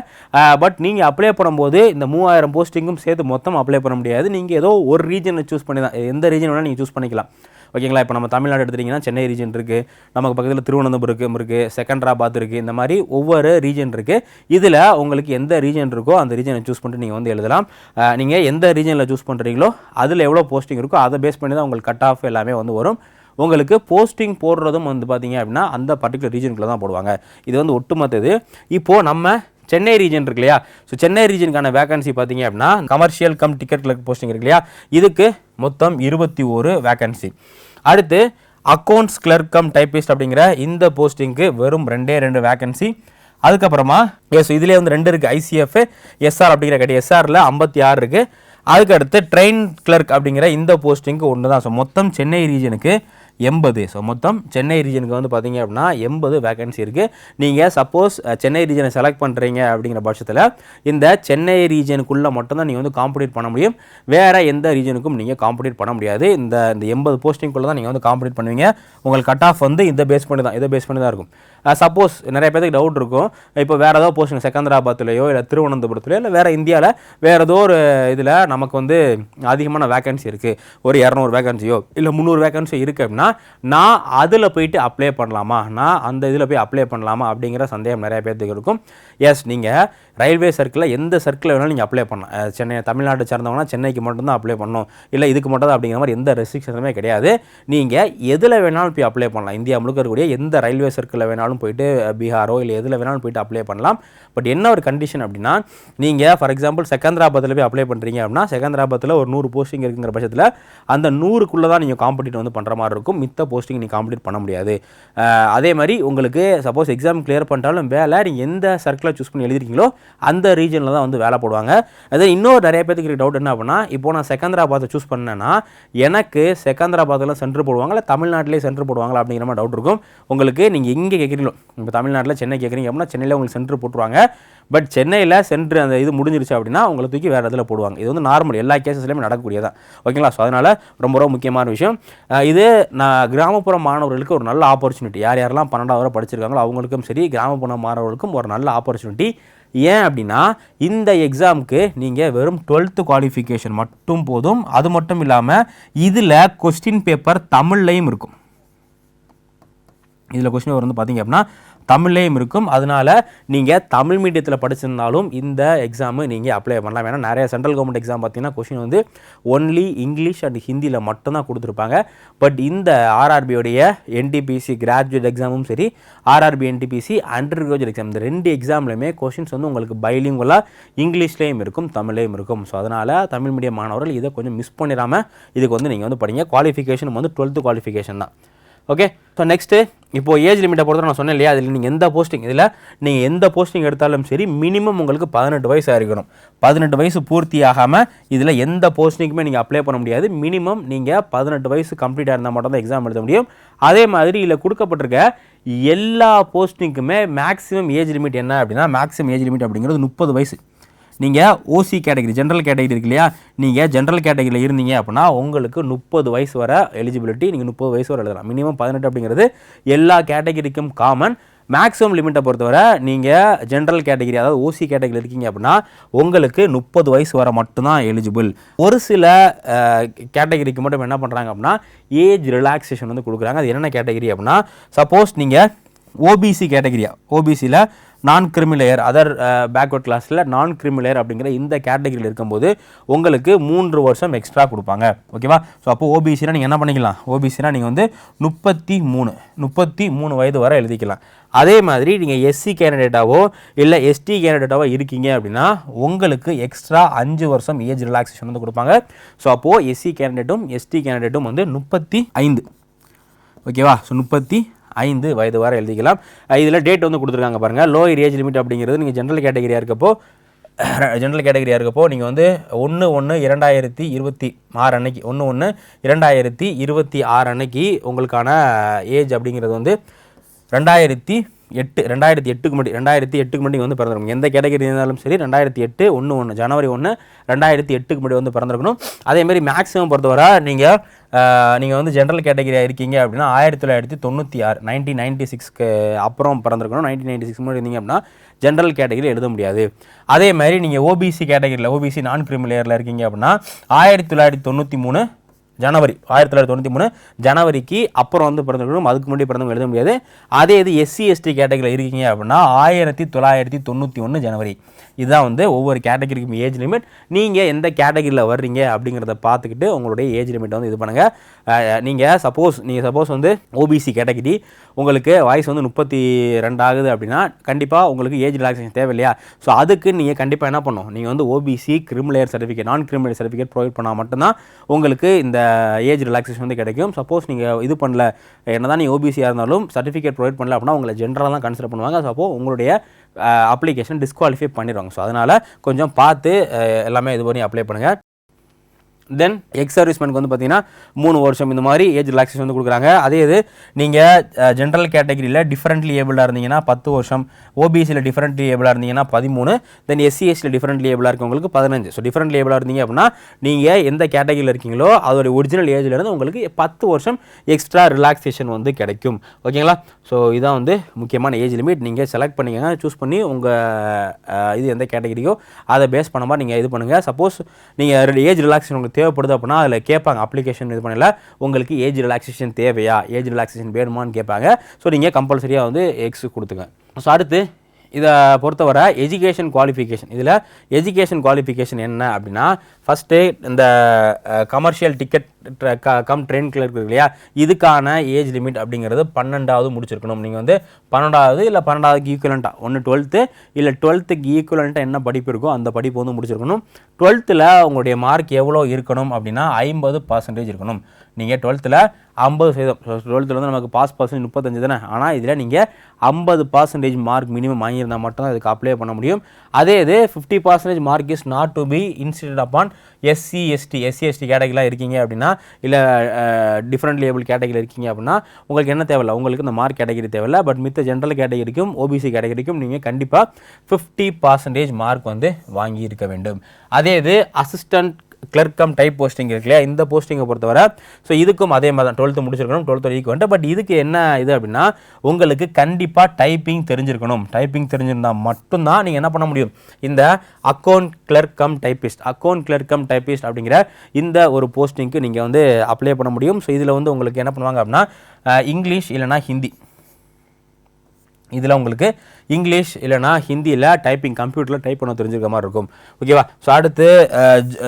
பட் நீங்கள் அப்ளை பண்ணும்போது இந்த மூவாயிரம் போஸ்டிங்கும் சேர்த்து மொத்தம் அப்ளை பண்ண முடியாது. நீங்கள் ஏதோ ஒரு ரீஜனை சூஸ் பண்ணி தான் எந்த ரீஜன் வேணால் நீங்கள் சூஸ் பண்ணிக்கலாம். ஓகேங்களா இப்போ நம்ம தமிழ்நாடு எடுத்துட்டிங்கன்னா சென்னை ரீஜன் இருக்குது நமக்கு பக்கத்தில் திருவனந்தபுரம் இருக்குது செகண்டராபாத் இருக்குது இந்த மாதிரி ஒவ்வொரு ரீஜன் இருக்குது இதில் உங்களுக்கு எந்த ரீஜன் இருக்கோ அந்த ரீஜனை சூஸ் பண்ணிட்டு நீங்கள் வந்து எழுதலாம். நீங்கள் எந்த ரீஜனில் சூஸ் பண்ணுறீங்களோ அதில் எவ்வளோ போஸ்டிங் இருக்கோ அதை பேஸ் பண்ணி தான் உங்களுக்கு கட் ஆஃப் எல்லாமே வந்து வரும். உங்களுக்கு போஸ்டிங் போடுறதும் வந்து பார்த்தீங்க அப்படின்னா அந்த பர்டிகுலர் ரீஜனுக்குள்ளே தான் போடுவாங்க. இது வந்து ஒட்டுமொத்தது. இப்போது நம்ம சென்னை ரீஜன் இருக்கு இல்லையா? ஸோ சென்னை ரீஜனுக்கான வேகன்சி பார்த்தீங்க அப்படின்னா commercial cum ticket clerk posting இருக்கு இல்லையா? இதுக்கு மொத்தம் இருபத்தி ஒரு வேகன்சி அடுத்து அக்கௌண்ட்ஸ் கிளர்க் கம் டைப்பிஸ்ட் அப்படிங்கிற இந்த போஸ்டிங்க்கு வெறும் ரெண்டே ரெண்டு வேகன்சி அதுக்கப்புறமா எஸ் இதுலேயே வந்து ரெண்டு இருக்குது ஐசிஎஃப் எஸ்ஆர் அப்படிங்கிற கட்டி எஸ்ஆரில் ஐம்பத்தி ஆறு இருக்குது அதுக்கு அடுத்து ட்ரெயின் கிளர்க் அப்படிங்கிற இந்த போஸ்டிங்க்கு ஒன்று தான் ஸோ மொத்தம் சென்னை ரீஜனுக்கு எண்பது. ஸோ மொத்தம் சென்னை ரீஜனுக்கு வந்து பார்த்தீங்க அப்படின்னா எண்பது வேகன்சி இருக்குது நீங்கள் சப்போஸ் சென்னை ரீஜனை செலக்ட் பண்ணுறீங்க அப்படிங்கிற பட்சத்தில் இந்த சென்னை ரீஜனுக்குள்ளே மட்டும்தான் நீங்கள் வந்து காம்படிட் பண்ண முடியும். வேறு எந்த ரீஜனுக்கும் நீங்கள் காம்படிட் பண்ண முடியாது. இந்த இந்த எண்பது போஸ்டிங்குள்ளே தான் நீங்கள் வந்து காம்படிட் பண்ணுவீங்க. உங்களுக்கு கட் ஆஃப் வந்து இதை பேஸ் பண்ணி தான் இதை பேஸ் பண்ணி தான் இருக்கும். சப்போஸ் நிறைய பேருக்கு டவுட் இருக்கும். இப்போ வேறு ஏதோ போஸ்டிங் செகந்திராபாத்லையோ இல்லை திருவனந்தபுரத்துலையோ இல்லை வேறு இந்தியாவில் வேறு ஏதோ ஒரு இதில் நமக்கு வந்து அதிகமான வேகன்சி இருக்குது ஒரு இரநூறு வேகன்சியோ இல்லை முந்நூறு வேகன்சியோ இருக்குது அப்படின்னா நான் அதில் போயிட்டு அப்ளை பண்ணலாமா? நான் அந்த இதில் போய் அப்ளை பண்ணலாமா? அப்படிங்கிற சந்தேகம் நிறைய பேர்த்துக்கு இருக்கும். எஸ் நீங்கள் ரயில்வே சர்க்கிளில் எந்த சர்க்கிளில் வேணாலும் நீங்கள் அப்ளை பண்ணலாம். சென்னை தமிழ்நாட்டை சார்ந்தவங்கன்னா சென்னைக்கு மட்டும்தான் அப்ளை பண்ணணும் இல்லை இதுக்கு மட்டும் தான் அப்படிங்கிற மாதிரி எந்த ரெஸ்ட்ரிக்ஷனுமே கிடையாது. நீங்கள் எதில் வேணாலும் போய் அப்ளை பண்ணலாம். இந்தியா முழுக்க இருக்கக்கூடிய எந்த ரயில்வே சர்க்கிளில் வேணாலும் போயிட்டு பீகாரோ இல்லை எதில் வேணாலும் போயிட்டு அப்ளை பண்ணலாம். பட் என்ன ஒரு கண்டிஷன் அப்படின்னா நீங்கள் ஃபார் எக்ஸாம்பிள் செகந்திராபாத்தில் போய் அப்ளை பண்ணுறீங்க அப்படின்னா செகந்திராபாத்தில் ஒரு நூறு போஸ்டிங் இருக்குங்கிற பட்சத்தில் அந்த நூறுக்குள்ளே தான் நீங்கள் காம்படிட் வந்து பண்ணுற மாதிரி இருக்கும். மித்த போஸ்டிங் நீங்கள் காம்படிட் பண்ண முடியாது. அதே மாதிரி உங்களுக்கு சப்போஸ் எக்ஸாம் கிளியர் பண்ணிட்டாலும் வேலை நீங்கள் எந்த சர்க்கிளை சூஸ் பண்ணி எழுதிருக்கீங்களோ அந்த ரீஜனில் தான் வந்து வேலை போடுவாங்க. அதே இன்னொரு நிறைய பேருக்கு டவுட் என்ன அப்படின்னா இப்போ நான் செகந்திராபாத்தை சூஸ் பண்ணேன்னா எனக்கு செகந்திராபாத்தில் சென்டர் போடுவாங்களா தமிழ்நாட்டிலே சென்டர் போடுவாங்களா அப்படிங்கிற மாதிரி டவுட் இருக்கும். உங்களுக்கு நீங்கள் எங்கே கேட்குறீங்களோ இப்போ தமிழ்நாட்டில் சென்னை கேட்குறீங்க அப்படின்னா சென்னையில் உங்களுக்கு சென்டர் போட்டுருவாங்க. பட் சென்னையில் சென்டர் அந்த இது முடிஞ்சிருச்சு அப்படின்னா உங்களை தூக்கி வேறு இதில் போடுவாங்க. இது வந்து நார்மல் எல்லா கேசஸ்லையுமே நடக்கக்கூடியதான் ஓகேங்களா ஸோ அதனால் ரொம்ப ரொம்ப முக்கியமான விஷயம். இது நான் கிராமப்புற மாணவர்களுக்கு ஒரு நல்ல ஆப்பர்ச்சுனிட்டி யார் யாரெல்லாம் பன்னெண்டாவது வரை படிச்சிருக்காங்களோ அவங்களுக்கும் சரி கிராமப்புற மாணவர்களுக்கும் ஒரு நல்ல ஆப்பர்ச்சுனிட்டி ஏன் அப்படின்னா இந்த எக்ஸாமுக்கு நீங்கள் வெறும் டுவெல்த்து குவாலிஃபிகேஷன் மட்டும் போதும். அது மட்டும் இல்லாமல் இதில் கொஸ்டின் பேப்பர் தமிழ்லையும் இருக்கும். இதில் கொஸ்டின் பேப்பர் வந்து பார்த்தீங்க அப்படின்னா தமிழ்லேயும் இருக்கும். அதனால நீங்கள் தமிழ் மீடியத்தில் படிச்சிருந்தாலும் இந்த எக்ஸாமு நீங்கள் அப்ளை பண்ணலாம். ஏன்னா நிறைய சென்ட்ரல் கவர்மெண்ட் எக்ஸாம் பார்த்தீங்கன்னா கொஷின் வந்து ஒன்லி இங்கிலீஷ் அண்ட் ஹிந்தியில் மட்டும்தான் கொடுத்துருப்பாங்க. பட் இந்த ஆர்ஆர்பியோடைய என்டிபிசி கிராஜுவேட் எக்ஸாமும் சரி RRB NTPC under graduate exam இந்த ரெண்டு எக்ஸாம்லையுமே கொஷின்ஸ் வந்து உங்களுக்கு பைலிங்குலாக இங்கிலீஷ்லேயும் இருக்கும் தமிழ்லேயும் இருக்கும். ஸோ அதனால் தமிழ் மீடியம் மாணவர்கள் இதை கொஞ்சம் மிஸ் பண்ணிடாமல் இதுக்கு வந்து நீங்கள் வந்து படிங்க. குவாலிஃபிகேஷன் வந்து டுவெல்த்து குவாலிஃபிகேஷன் தான். ஓகே ஸோ நெக்ஸ்ட்டு இப்போ ஏஜ் லிமிட்டை பொறுத்த நான் சொன்னேன் இல்லையா? அதில் நீங்கள் எந்த போஸ்டிங் இதில் நீங்கள் எந்த போஸ்டிங் எடுத்தாலும் சரி மினிமம் உங்களுக்கு பதினெட்டு வயசு இருக்கணும் பதினெட்டு வயசு பூர்த்தி ஆகாமல் இதில் எந்த போஸ்டிங்குமே நீங்கள் அப்ளை பண்ண முடியாது. மினிமம் நீங்கள் பதினெட்டு வயசு கம்ப்ளீட்டாக இருந்தால் மட்டும் தான் எக்ஸாம் எழுத முடியும். அதே மாதிரி இதில் கொடுக்கப்பட்டிருக்க எல்லா போஸ்டிங்க்குமே மேக்ஸிமம் ஏஜ் லிமிட் என்ன அப்படின்னா மேக்ஸிமம் ஏஜ் லிமிட் அப்படிங்கிறது முப்பது வயசு. நீங்கள் ஓசி கேட்டகரி ஜென்ரல் கேட்டகரி இருக்கு இல்லையா? நீங்கள் ஜென்ரல் கேட்டகரியில் இருந்தீங்க அப்படின்னா உங்களுக்கு முப்பது வயசு வர எலிஜிபிலிட்டி நீங்கள் முப்பது வயசு வரை எழுதலாம். மினிமம் பதினெட்டு அப்படிங்கிறது எல்லா கேட்டகரிக்கும் காமன் மேக்ஸிமம் லிமிட்டை பொறுத்தவரை நீங்கள் ஜென்ரல் கேட்டகரி அதாவது ஓசி கேட்டகரியில் இருக்கீங்க அப்படின்னா உங்களுக்கு முப்பது வயசு வர மட்டும்தான் எலிஜிபிள் ஒரு சில கேட்டகரிக்கு மட்டும் என்ன பண்ணுறாங்க அப்படின்னா ஏஜ் ரிலாக்ஸேஷன் வந்து கொடுக்குறாங்க. அது என்னென்ன கேட்டகரி அப்படின்னா சப்போஸ் நீங்கள் ஓபிசி கேட்டகரியா ஓபிசியில் நான் கிரிமிலேயர் அதர் பேக்வர்ட் கிளாஸில் நான் கிரிமிலேயர் அப்படிங்கிற இந்த கேட்டகரியில் இருக்கும்போது உங்களுக்கு மூன்று வருஷம் எக்ஸ்ட்ரா கொடுப்பாங்க. ஓகேவா ஸோ அப்போ ஓபிசினா நீங்கள் என்ன பண்ணிக்கலாம்? ஓபிசினா நீங்கள் வந்து முப்பத்தி மூணு முப்பத்தி மூணு வயது வரை எழுதிக்கலாம். அதே மாதிரி நீங்கள் எஸ்சி கேண்டிடேட்டாவோ இல்லை எஸ்டி கேண்டிடேட்டாவோ இருக்கீங்க அப்படின்னா உங்களுக்கு எக்ஸ்ட்ரா அஞ்சு வருஷம் ஏஜ் ரிலாக்ஸேஷன் வந்து கொடுப்பாங்க. ஸோ அப்போது எஸ்சி கேண்டிடேட்டும் எஸ்டி கேண்டிடேட்டும் வந்து முப்பத்தி ஐந்து. ஓகேவா ஸோ முப்பத்தி ஐந்து வயது வரை எழுதிக்கலாம். இதில் டேட் வந்து கொடுத்துருக்காங்க பாருங்கள் லோயர் ஏஜ் லிமிட் அப்படிங்கிறது நீங்கள் ஜென்ரல் கேட்டகரியாக இருக்கப்போ ஜென்ரல் கேட்டகரியாக இருக்கப்போ நீங்கள் வந்து ஒன்று ஒன்று இரண்டாயிரத்தி இருபத்தி ஆறு அன்னைக்கு ஒன்று ஒன்று இரண்டாயிரத்தி இருபத்தி ஆறு அன்னைக்கு உங்களுக்கான ஏஜ் அப்படிங்கிறது வந்து ரெண்டாயிரத்தி எட்டு ரெண்டாயிரத்தி எட்டுக்கு முன்னாடி ரெண்டாயிரத்தி எட்டுக்கு முன்னாடி வந்து பிறந்திருக்கணும். எந்த கேட்டகரி இருந்தாலும் சரி ரெண்டாயிரத்தி எட்டு ஒன்று ஒன்று ஜனவரி ஒன்று ரெண்டாயிரத்தி எட்டுக்கு முன்னாடி வந்து பிறந்திருக்கணும். அதேமாதிரி மேக்ஸிமம் பொறுத்தவரை நீங்கள் நீங்கள் வந்து ஜென்ரல் கேட்டகரியாக இருக்கீங்க அப்படின்னா ஆயிரத்தி தொள்ளாயிரத்தி தொண்ணூற்றி ஆறு நைன்டீன் நைன்ட்டி சிக்ஸ்க்கு அப்புறம் பிறந்திருக்கணும். நைன்டீன் நைன்ட்டி சிக்ஸ் முன்னாடி இருந்தீங்க அப்படின்னா ஜென்ரல் கேட்டகரி எழுத முடியாது. அதே மாதிரி நீங்கள் ஓபிசி கேட்டகரியில் ஓபிசி நான் கிரிமிலேயரில் இருக்கீங்க அப்படின்னா ஆயிரத்தி தொள்ளாயிரத்தி தொண்ணூற்றி மூணு ஜனவரி ஆயிரத்தி தொள்ளாயிரத்தி தொண்ணூற்றி மூணு ஜனவரிக்கு அப்புறம் வந்து பிறந்தவங்களும் அதுக்கு முன்னாடி பிறந்தவங்க எழுத முடியாது. அதே இது எஸ்சி எஸ்டி கேட்டகரியில் இருக்கீங்க அப்படின்னா ஆயிரத்தி தொள்ளாயிரத்தி தொண்ணூற்றி ஒன்று ஜனவரி. இதுதான் வந்து ஒவ்வொரு கேட்டகரிக்கும் ஏஜ் லிமிட் நீங்கள் எந்த கேட்டகரியில் வர்றீங்க அப்படிங்கிறத பார்த்துக்கிட்டு உங்களுடைய ஏஜ் லிமிட்டை வந்து இது பண்ணுங்கள் நீங்கள் சப்போஸ் நீங்கள் சப்போஸ் வந்து ஓபிசி கேட்டகரி உங்களுக்கு வயசு வந்து முப்பத்தி ரெண்டு ஆகுது அப்படின்னா கண்டிப்பாக உங்களுக்கு ஏஜ் ரிலாக்ஸேஷன் தேவை இல்லையா ஸோ அதுக்கு நீங்கள் கண்டிப்பாக என்ன பண்ணணும்? நீங்கள் வந்து ஓபிசி கிரிமிலேயர் சர்டிஃபிகேட் நான் கிரிமிலேயர் சர்டிஃபிகேட் ப்ரொவைட் பண்ணால் மட்டும்தான் உங்களுக்கு இந்த ஏஜ் ரிலாக்ஸேஷன் வந்து கிடைக்கும். சப்போஸ் நீங்கள் இது பண்ணல என்னதான் நீ ஓபிசியாக இருந்தாலும் சர்டிஃபிகேட் ப்ரொவைட் பண்ணல அப்படின்னா உங்களை ஜென்ரலாக தான் கன்சிடர் பண்ணுவாங்க. ஸோ உங்களுடைய அப்ளிகேஷன் டிஸ்குவாலிஃபை பண்ணிடுவாங்க. ஸோ அதனால் கொஞ்சம் பார்த்து எல்லாமே இது பண்ணி அப்ளை பண்ணுங்கள் தென் எக்ஸ் சர்வீஸ்மேனுக்கு வந்து பார்த்தீங்கன்னா மூணு வருஷம் இந்த மாதிரி ஏஜ் ரிலாக்ஸேஷன் வந்து கொடுக்குறாங்க. அதே இது நீங்கள் ஜென்ரல் கேட்டகரியில் டிஃபரெண்ட்லி ஏபிளாக இருந்தீங்கன்னா பத்து வருஷம் ஓபிசியில் டிஃபரெண்ட்லி ஏபிளாக இருந்தீங்கன்னா பதிமூணு தென் எஸ்சிஎஸ்சியில் டிஃபரெண்ட்லி ஏபிளாக இருக்கவங்களுக்கு பதினஞ்சு. ஸோ டிஃபரெண்ட்லி ஏபிளாக இருந்தீங்க அப்படின்னா நீங்கள் எந்த கேட்டகரியில் இருக்கீங்களோ அதோட ஒரிஜினல் ஏஜ்லேருந்து உங்களுக்கு பத்து வருஷம் எக்ஸ்ட்ரா ரிலாக்ஸேஷன் வந்து கிடைக்கும். ஓகேங்களா ஸோ இதான் வந்து முக்கியமான ஏஜ் லிமிட் நீங்கள் செலக்ட் பண்ணிக்கங்க. சூஸ் பண்ணி உங்கள் இது எந்த கேட்டகரியோ அதை பேஸ் பண்ண மாதிரி நீங்கள் இது பண்ணுங்கள் சப்போஸ் நீங்கள் ஏஜ் ரிலாக்ஸேஷன் உங்களுக்கு தேவைப்படுது அப்படின்னா அதில் கேட்பாங்க. அப்ளிகேஷன் இது பண்ணல. உங்களுக்கு ஏஜ் ரிலாக்ஸேஷன் தேவையா? ஏஜ் ரிலாக்ஸேஷன் வேணுமான்னு கேட்பாங்க. ஸோ நீங்கள் கம்பல்சரியாக வந்து எக்ஸ் கொடுத்துங்க. ஸோ அடுத்து இதை பொறுத்தவரை எஜுகேஷன் குவாலிஃபிகேஷன் இதில் எஜுகேஷன் குவாலிஃபிகேஷன் என்ன அப்படின்னா ஃபஸ்ட்டு இந்த commercial ticket cum train clerk இல்லையா? இதுக்கான ஏஜ் லிமிட் அப்படிங்கிறது பன்னெண்டாவது முடிச்சிருக்கணும். நீங்கள் வந்து பன்னெண்டாவது இல்லை பன்னெண்டாவதுக்கு ஈக்குவலண்ட்டாக ஒன்று டுவெல்த்து இல்லை டுவெல்த்துக்கு ஈக்குவலண்ட்டாக என்ன படிப்பு இருக்கோ அந்த படிப்பு வந்து முடிச்சிருக்கணும். டுவெல்த்தில் உங்களுடைய மார்க் எவ்வளோ இருக்கணும் அப்படின்னா ஐம்பது பர்சன்டேஜ் இருக்கணும். நீங்கள் டுவெல்த்தில் ஐம்பது சதவீதம். டுவெல்த்தில் வந்து நமக்கு பாஸ் பர்சன்ட் முப்பத்தஞ்சு தானே? ஆனால் இதில் நீங்கள் ஐம்பது பர்சன்டேஜ் மார்க் மினிமம் வாங்கியிருந்தால் மட்டும்தான் இதுக்கு அப்ளை பண்ண முடியும். அதே இது fifty percentage mark is not to be insisted upon SC ST SC ST கேட்டகிரிலாம் இருக்கீங்க அப்படின்னா இல்லை டிஃப்ரெண்ட் லேபிள் கேட்டகிரி இருக்கீங்க அப்படின்னா உங்களுக்கு என்ன தேவையில்ல? உங்களுக்கு இந்த மார்க் கேட்டகிரி தேவையில்ல. பட் மித்த ஜென்ரல் கேட்டகிரிக்கும் ஓபிசி கேட்டகிரிக்கும் நீங்கள் கண்டிப்பாக ஃபிஃப்டி பர்சன்டேஜ் மார்க் வந்து வாங்கி இருக்க வேண்டும். அதே இது assistant clerk cum type posting இருக்கு இல்லையா? இந்த போஸ்டிங்கை பொறுத்தவரை ஸோ இதுக்கும் அதே மாதிரி தான். டுவெல்த்து முடிச்சிருக்கணும் டுவெல்த்து வரைக்கும் வந்துட்டு பட் இதுக்கு என்ன இது அப்படின்னா உங்களுக்கு கண்டிப்பாக டைப்பிங் தெரிஞ்சிருக்கணும். டைப்பிங் தெரிஞ்சிருந்தால் மட்டும்தான் நீங்கள் என்ன பண்ண முடியும்? இந்த account clerk cum typist account clerk cum typist அப்படிங்கிற இந்த ஒரு போஸ்டிங்க்கு நீங்கள் வந்து அப்ளை பண்ண முடியும். ஸோ இதில் வந்து உங்களுக்கு என்ன பண்ணுவாங்க அப்படின்னா இங்கிலீஷ் இல்லைனா ஹிந்தி. இதில் உங்களுக்கு இங்கிலீஷ் இல்லைனா ஹிந்தியில் டைப்பிங் கம்ப்யூட்டரில் டைப் பண்ண தெரிஞ்சிருக்க மாதிரி இருக்கும். ஓகேவா ஸோ அடுத்து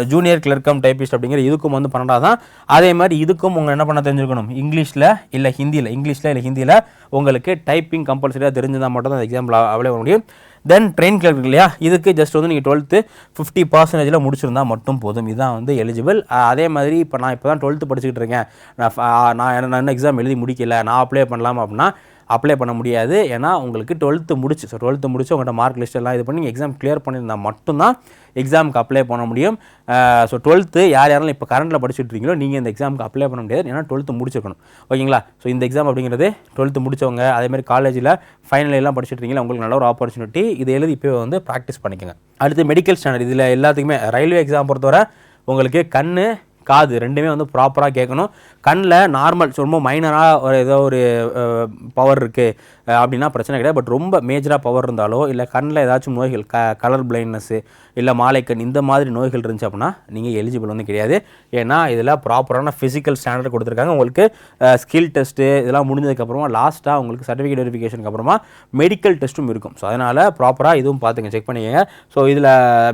ஜூனியர் கிளர்க்கம் டைப்பிஸ்ட் அப்படிங்கிற இதுக்கும் வந்து பன்னெண்டாவது தான். அதே மாதிரி இதுக்கும் உங்கள் என்ன பண்ண தெரிஞ்சிருக்கணும்? இங்கிலீஷில் இல்லை ஹிந்தியில். இங்கிலீஷில் இல்லை ஹிந்தியில் உங்களுக்கு டைப்பிங் கம்பல்சரியாக தெரிஞ்சுதான் மட்டும் தான் எக்ஸாம்பிள் அவ்வளோ முடியும். தென் ட்ரெயின் கிளர்க் இல்லையா? இதுக்கு ஜஸ்ட் வந்து நீங்கள் டுவெல்த்து ஃபிஃப்டி பர்சன்டேஜில் முடிச்சிருந்தால் மட்டும் போதும். இதுதான் வந்து எலிஜிபிள் அதே மாதிரி இப்போ நான் இப்போ தான் டுவெல்த்து படிச்சுக்கிட்டு இருக்கேன். நான் நான் என்ன- இன்னும் எக்ஸாம் எழுதி முடிக்கல நான் அப்ளை பண்ணலாம் அப்படின்னா அப்ளை பண்ண முடியாது. ஏன்னா உங்களுக்கு டுவெல்த்து முடிச்சு ஸோ டுவெல்த்து முடிச்சு உங்கள்கிட்ட மார்க் லிஸ்ட் எல்லாம் இது பண்ணி எக்ஸாம் கிளியர் பண்ணியிருந்தால் மட்டும்தான் எக்ஸாமுக்கு அப்ளை பண்ண முடியும். ஸோ டுவெல்த்து யார் யாரெல்லாம் இப்போ கரண்ட்டில் படிச்சுட்டு இருக்கீங்களோ நீங்கள் இந்த எக்ஸாமுக்கு அப்ளை பண்ண முடியாது. ஏன்னா டுவெல்த்து முடிச்சிருக்கணும். ஓகேங்களா? ஸோ இந்த எக்ஸாம் அப்படிங்கிறது டுவெல்த்து முடிச்சவங்க அதே மாதிரி காலேஜில் ஃபைனல் எல்லாம் படிச்சுட்டு இருக்கீங்களா உங்களுக்கு நல்ல ஒரு ஆப்பர்ச்சுனிட்டி இது எழுதி இப்போ வந்து ப்ராக்டிஸ் பண்ணிக்கோங்க. அடுத்து மெடிக்கல் ஸ்டாண்டர்ட் இதில் எல்லாத்துக்குமே ரயில்வே எக்ஸாம் பொறுத்தவரை உங்களுக்கு கண் காது ரெண்டுமே வந்து ப்ராப்பராக கேட்கணும் கண்ணில் நார்மல் ரொம்ப மைனராக ஒரு ஏதோ ஒரு பவர் இருக்குது அப்படின்னா பிரச்சனை கிடையாது. பட் ரொம்ப மேஜராக பவர் இருந்தாலோ இல்லை கண்ணில் ஏதாச்சும் நோய்கள் க கலர் பிளைண்ட்னஸ்ஸு இல்லை மாலைக்கண் இந்த மாதிரி நோய்கள் இருந்துச்சு அப்படின்னா நீங்கள் எலிஜிபிள் வந்து கிடையாது. ஏன்னா இதில் ப்ராப்பரான ஃபிசிக்கல் ஸ்டாண்டர்ட் கொடுத்துருக்காங்க. உங்களுக்கு ஸ்கில் டெஸ்ட்டு இதெல்லாம் முடிஞ்சதுக்கப்புறமா லாஸ்ட்டாக உங்களுக்கு சர்டிஃபிகேட் வெரிஃபிகேஷனுக்கு அப்புறமா மெடிக்கல் டெஸ்ட்டும் இருக்கும். ஸோ அதனால் ப்ராப்பராக இதுவும் பார்த்துங்க செக் பண்ணிக்கங்க. ஸோ இதில்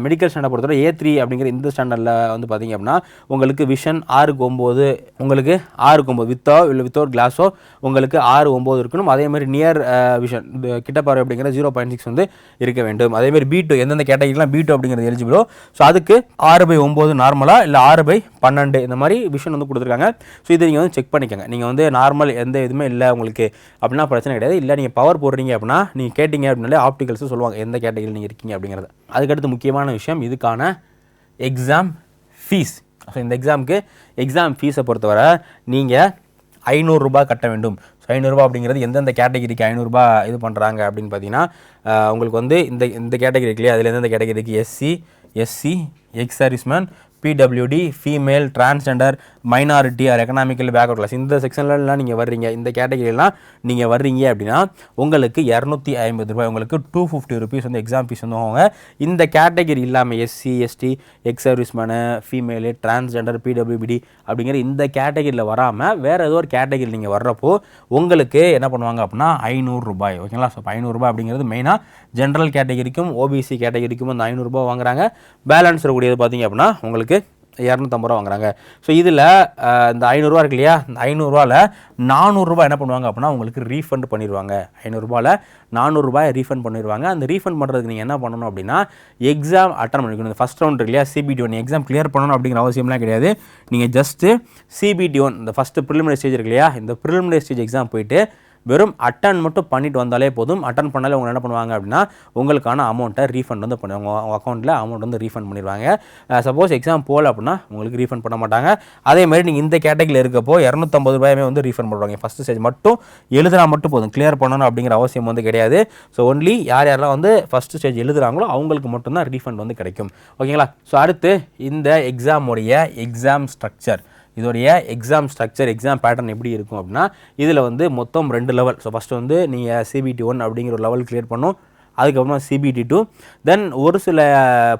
மெடிக்கல் ஸ்டாண்டர்ட் பொறுத்தவரை ஏ த்ரீ அப்படிங்கிற இந்த ஸ்டாண்டர்டில் வந்து பார்த்தீங்க அப்படின்னா உங்களுக்கு விஷன் ஆறுக்கு ஒம்பது உங்களுக்கு ஆறுக்கு ஒம்பது வித்தோ இல்லை வித்தவுட் கிளாஸோ உங்களுக்கு ஆறு ஒம்பது இருக்கணும். அதே மாதிரி நியர் விஷன் கிட்ட அப்படிங்கிற ஜீரோ பாயிண்ட் சிக்ஸ் வந்து இருக்க வேண்டும். அதே மாதிரி பி டூ எந்தெந்த கேட்டகரிலாம் பி டூ அப்படிங்கிறது எலிஜிபிளோ ஸோ அதுக்கு ஆறு பை ஒம்பது நார்மலாக இல்லை ஆறு பை பன்னெண்டு இந்த மாதிரி விஷன் வந்து கொடுத்துருக்காங்க. ஸோ இதை நீங்கள் வந்து செக் பண்ணிக்கோங்க. நீங்கள் வந்து நார்மல் எந்த இதுவுமே இல்லை உங்களுக்கு. அப்படின்னா பிரச்சனை கிடையாது. இல்லை நீங்கள் பவர் போடுறீங்க அப்படின்னா நீங்கள் கேட்டிங்க அப்படின்னாலே ஆப்டிகல்ஸும் சொல்லுவாங்க எந்த கேட்டகரியில் நீங்கள் இருக்கீங்க அப்படிங்கிறது. அதுக்கடுத்து முக்கியமான விஷயம் இதுக்கான எக்ஸாம் ஃபீஸ் ஸோ இந்த எக்ஸாமுக்கு எக்ஸாம் ஃபீஸை பொறுத்தவரை நீங்கள் ஐநூறுரூபா கட்ட வேண்டும். ஸோ ஐநூறுரூபா அப்படிங்கிறது எந்தெந்த கேட்டகரிக்கு ஐநூறுரூபா இது பண்ணுறாங்க அப்படின்னு பார்த்தீங்கன்னா உங்களுக்கு வந்து இந்த இந்த கேட்டகரி இல்லையா அதில் எந்தெந்த கேட்டகரிக்கு SC SC ex serviceman PWD female transgender minority or economical backward class இந்த செக்ஷன்லலாம் நீங்கள் வர்றீங்க இந்த கேட்டகரியெல்லாம் நீங்கள் வர்றீங்க அப்படின்னா உங்களுக்கு இரநூத்தி ஐம்பது ரூபாய் உங்களுக்கு டூ ஃபிஃப்டி ருபீஸ் வந்து எக்ஸாம் ஃபீஸ் வந்து வாங்க இந்த கேட்டகரி இல்லாமல் SC ST ex serviceman female transgender PWBD அப்படிங்கிற இந்த கேட்டகரியில் வராமல் வேறு ஏதோ ஒரு கேட்டகரி நீங்கள் வர்றப்போ உங்களுக்கு என்ன பண்ணுவாங்க அப்படின்னா ஐநூறுரூபாய் ஓகேங்களா ஸோ ஐநூறுரூபா அப்படிங்கிறது மெயினாக ஜென்ரல் கேட்டகரிக்கும் ஓபிசி கேட்டகரிக்கும் அந்த ஐநூறுரூபா வாங்குறாங்க. பேலன்ஸ் இருக்கக்கூடியது பார்த்தீங்க அப்படின்னா உங்களுக்கு இரநூத்தம்பது ரூபா வாங்குறாங்க. ஸோ இதில் இந்த ஐநூறுரூவா இருக்கு இல்லையா? இந்த ஐநூறுரூவாவில் நானூறுரூவா என்ன பண்ணுவாங்க அப்படின்னா உங்களுக்கு ரீஃபண்ட் பண்ணிடுவாங்க ஐநூறுரூவாவில் நானூறுரூபாய் ரீஃபண்ட் பண்ணிடுவாங்க அந்த ரீஃபண்ட் பண்ணுறதுக்கு நீங்கள் என்ன பண்ணணும் அப்படின்னா எக்ஸாம் அட்டன் பண்ணிக்கணும் இந்த ஃபஸ்ட் ரவுண்ட் இருக்கு இல்லையா? சிபிடி ஒன் எக்ஸாம் கிளியர் பண்ணணும் அப்படிங்கிற அவசியம்லாம் கிடையாது. நீங்கள் ஜஸ்ட்டு சிபிடி ஒன் இந்த ஃபஸ்ட்டு ப்ரிலிமினரி ஸ்டேஜ் இருக்கு இல்லையா? இந்த ப்ரிலிமினரி ஸ்டேஜ் எக்ஸாம் போயிட்டு வெறும் அட்டன் மட்டும் பண்ணிட்டு வந்தாலே போதும். அட்டன் பண்ணாலே உங்களை என்ன பண்ணுவாங்க அப்படின்னா உங்களுக்கான அமௌண்ட்டை ரீஃபண்ட் வந்து பண்ணுவாங்க உங்கள் அக்கௌண்ட்டில் அமௌண்ட் வந்து ரீஃபண்ட் பண்ணிடுவாங்க. சப்போஸ் எக்ஸாம் போகல அப்படின்னா உங்களுக்கு ரீஃபண்ட் பண்ண மாட்டாங்க. அதே மாதிரி நீங்கள் இந்த கேட்டகரியில் இருக்கப்போ இரநூத்தம்பது ரூபாயுமே வந்து ரீஃபண்ட் பண்ணுவாங்க ஃபஸ்ட் ஸ்டேஜ் மட்டும் எழுதுனா மட்டும் போதும். கிளியர் பண்ணணும் அப்படிங்கிற அவசியம் வந்து கிடையாது. ஸோ ஒன்லி யார் யாரெல்லாம் வந்து ஃபஸ்ட் ஸ்டேஜ் எழுதுகிறாங்களோ அவங்களுக்கு மட்டும்தான் ரீஃபண்ட் வந்து கிடைக்கும். ஓகேங்களா ஸோ அடுத்து இந்த எக்ஸாமுடைய எக்ஸாம் ஸ்ட்ரக்சர் இதோடைய எக்ஸாம் ஸ்ட்ரக்சர் எக்ஸாம் பேட்டர்ன் எப்படி இருக்கும் அப்படின்னா இதில் வந்து மொத்தம் ரெண்டு லெவல் ஸோ ஃபஸ்ட்டு வந்து நீங்கள் சிபிடி ஒன் அப்படிங்கிற ஒரு லெவல் கிளியர் பண்ணும். அதுக்கப்புறமா சிபிடி டூ தென் ஒரு சில